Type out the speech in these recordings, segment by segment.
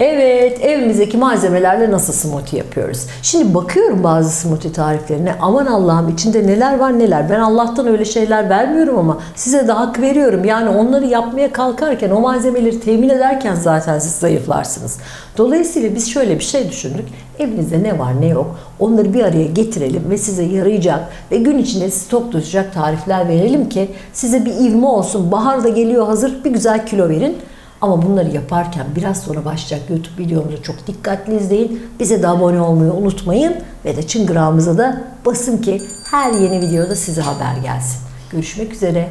Evet, evimizdeki malzemelerle nasıl smoothie yapıyoruz? Şimdi bakıyorum bazı smoothie tariflerine. Aman Allah'ım içinde neler var neler. Ben Allah'tan öyle şeyler vermiyorum ama size de hak veriyorum. Yani onları yapmaya kalkarken, o malzemeleri temin ederken zaten siz zayıflarsınız. Dolayısıyla biz şöyle bir şey düşündük. Evinizde ne var ne yok onları bir araya getirelim ve size yarayacak ve gün içinde stok tutacak tarifler verelim ki size bir ivme olsun. Bahar da geliyor hazır bir güzel kilo verin. Ama bunları yaparken biraz sonra başlayacak YouTube videomuzu çok dikkatli izleyin. Bize de abone olmayı unutmayın ve de çıngırağımıza da basın ki her yeni videoda size haber gelsin. Görüşmek üzere.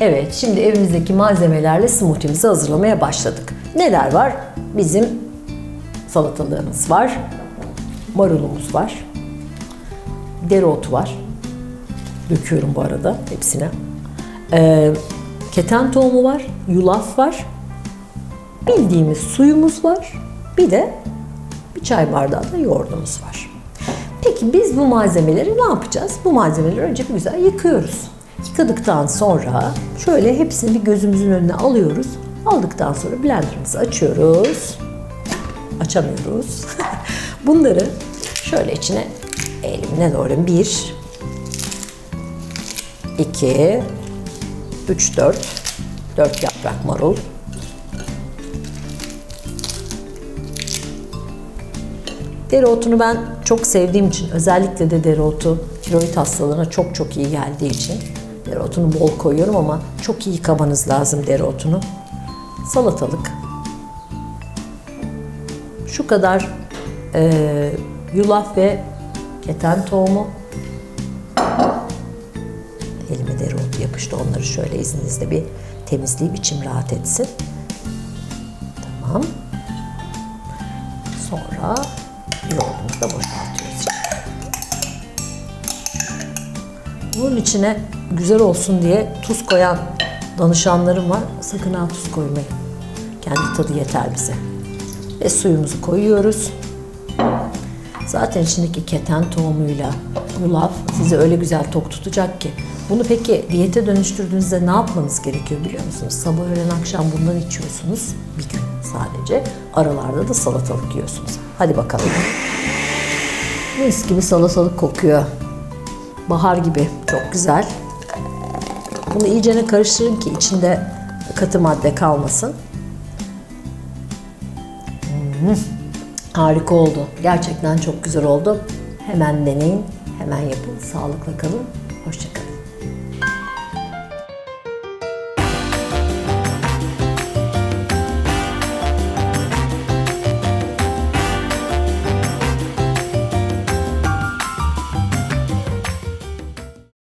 Evet, şimdi evimizdeki malzemelerle smoothie'mizi hazırlamaya başladık. Neler var? Bizim salatalığımız var, marulumuz var, dereotu var. Döküyorum bu arada hepsine. Ee, keten tohumu var, yulaf var, bildiğimiz suyumuz var, bir de bir çay bardağı da yoğurdumuz var. Peki biz bu malzemeleri ne yapacağız? Bu malzemeleri önce bir güzel yıkıyoruz. Yıkadıktan sonra şöyle hepsini bir gözümüzün önüne alıyoruz. Aldıktan sonra blenderımızı açıyoruz. Açamıyoruz. Bunları şöyle içine elimine doğru bir, iki, üç, dört, dört yaprak marul. Dereotunu ben çok sevdiğim için özellikle de dereotu tiroid hastalığına çok çok iyi geldiği için dereotunu bol koyuyorum ama çok iyi yıkamanız lazım dereotunu. Salatalık. Şu kadar e, yulaf ve keten tohumu. Elime dereotu yapıştı. Onları şöyle izninizle bir temizleyip içim rahat etsin. Tamam. Sonra yoğurdumuzu da boşaltıyoruz. Bunun içine güzel olsun diye tuz koyan danışanlarım var. Sakın ha tuz koymayın. Kendi tadı yeter bize. Ve suyumuzu koyuyoruz. Zaten içindeki keten tohumuyla yulaf sizi öyle güzel tok tutacak ki. Bunu peki diyete dönüştürdüğünüzde ne yapmanız gerekiyor biliyor musunuz? Sabah öğlen akşam bundan içiyorsunuz bir gün sadece. Aralarda da salatalık yiyorsunuz. Hadi bakalım. Mis gibi salatalık kokuyor. Bahar gibi. Çok güzel. Bunu iyicene karıştırın ki içinde katı madde kalmasın. Hmm, harika oldu. Gerçekten çok güzel oldu. Hemen deneyin, hemen yapın. Sağlıkla kalın. Hoşçakalın.